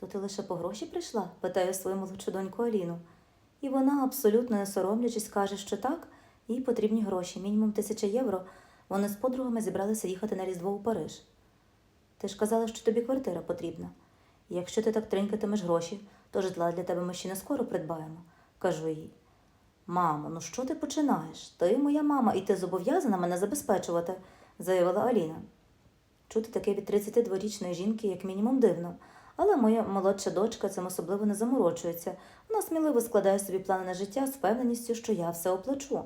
То ти лише по гроші прийшла? питає свою молодшу доньку Аліну. І вона, абсолютно не соромлячись, каже, що так, їй потрібні гроші, мінімум тисяча євро. Вони з подругами зібралися їхати на Різдво у Париж. Ти ж казала, що тобі квартира потрібна. Якщо ти так тринькатимеш гроші, то житла для тебе ми ще не скоро придбаємо, кажу їй. Мамо, ну що ти починаєш? Ти моя мама, і ти зобов'язана мене забезпечувати, заявила Аліна. Чути таке від 32-річної жінки, як мінімум, дивно. Але моя молодша дочка цим особливо не заморочується. Вона сміливо складає собі плани на життя з впевненістю, що я все оплачу.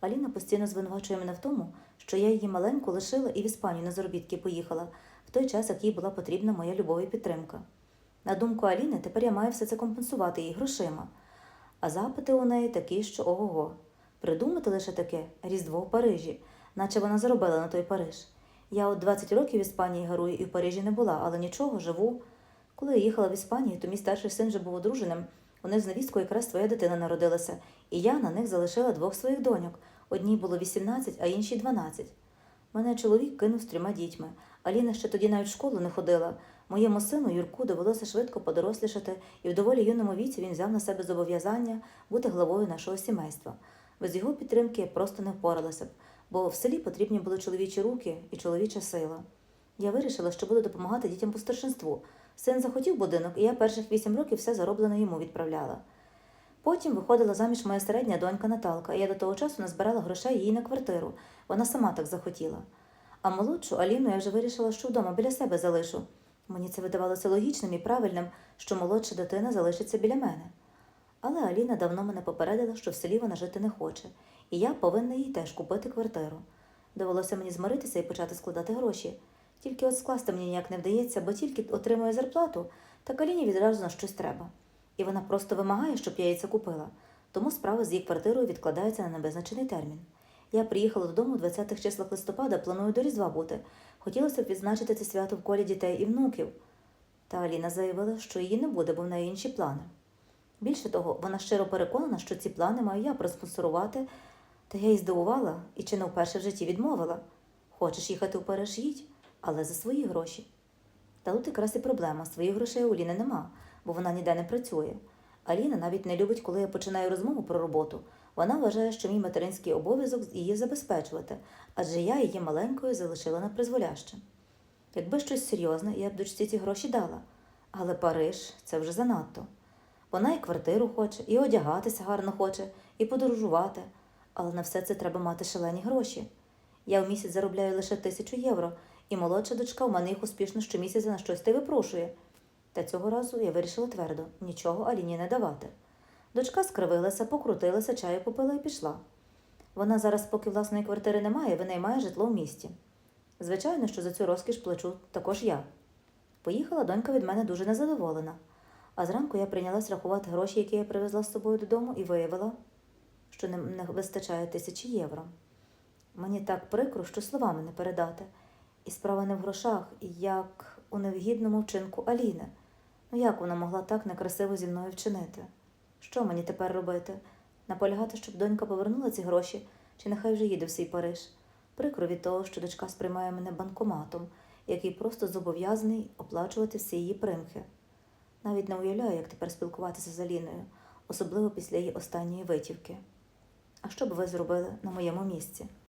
Аліна постійно звинувачує мене в тому, що я її маленьку лишила і в Іспанію на заробітки поїхала, в той час, як їй була потрібна моя любов і підтримка. На думку Аліни, тепер я маю все це компенсувати їй грошима. А запити у неї такі, що ого-го. Придумати лише таке Різдво в Парижі, наче вона заробила на той Париж. Я от 20 років в Іспанії гарую і в Парижі не була, але нічого, живу. Коли я їхала в Іспанію, то мій старший син вже був одруженим. У них з невісткою якраз твоя дитина народилася, і я на них залишила двох своїх доньок. Одній було 18, а іншій 12. Мене чоловік кинув з трьома дітьми. Аліна ще тоді навіть в школу не ходила. Моєму сину Юрку довелося швидко подорослішати, і в доволі юному віці він взяв на себе зобов'язання бути главою нашого сімейства. Без його підтримки я просто не впоралася б, бо в селі потрібні були чоловічі руки і чоловіча сила. Я вирішила, що буду допомагати дітям по старшинству. Син захотів будинок, і я перших вісім років все зароблене йому відправляла. Потім виходила заміж моя середня донька Наталка, і я до того часу назбирала грошей їй на квартиру. Вона сама так захотіла. А молодшу Аліну я вже вирішила, що вдома біля себе залишу. Мені це видавалося логічним і правильним, що молодша дитина залишиться біля мене. Але Аліна давно мене попередила, що в селі вона жити не хоче, і я повинна їй теж купити квартиру. Довелося мені змиритися і почати складати гроші. Тільки от скласти мені ніяк не вдається, бо тільки отримую зарплату, так Аліні відразу на щось треба. І вона просто вимагає, щоб я їй це купила. Тому справа з її квартирою відкладається на невизначений термін. Я приїхала додому у 20-х числах листопада, планую до Різдва бути. Хотілося б відзначити це свято в колі дітей і внуків. Та Аліна заявила, що її не буде, бо в неї інші плани. Більше того, вона щиро переконана, що ці плани маю я проспонсорувати, та я її здивувала і чи не вперше в житті відмовила. Хочеш їхати Париж, їдь, але за свої гроші. Та тут якраз і проблема. Своїх грошей у Ліни нема, бо вона ніде не працює. Аліна навіть не любить, коли я починаю розмову про роботу. Вона вважає, що мій материнський обов'язок її забезпечувати, адже я її маленькою залишила на призволяще. Якби щось серйозне, я б дочці ці гроші дала. Але Париж це вже занадто. Вона і квартиру хоче, і одягатися гарно хоче, і подорожувати. Але на все це треба мати шалені гроші. Я в місяць заробляю лише тисячу євро, і молодша дочка в мене їх успішно щомісяця на щось ти випрошує. Та цього разу я вирішила твердо нічого Аліні не давати. Дочка скривилася, покрутилася, чаю попила і пішла. Вона зараз, поки власної квартири немає, винаймає житло в місті. Звичайно, що за цю розкіш плачу також я. Поїхала донька від мене дуже незадоволена. А зранку я прийнялась рахувати гроші, які я привезла з собою додому, і виявила, що не вистачає тисячі євро. Мені так прикро, що словами не передати. І справа не в грошах, як у невгідному вчинку Аліни. Ну як вона могла так некрасиво зі мною вчинити? Що мені тепер робити? Наполягати, щоб донька повернула ці гроші, чи нехай вже їде в свій Париж? Прикро від того, що дочка сприймає мене банкоматом, який просто зобов'язаний оплачувати всі її примхи. Навіть не уявляю, як тепер спілкуватися з Аліною, особливо після її останньої витівки. А що б ви зробили на моєму місці?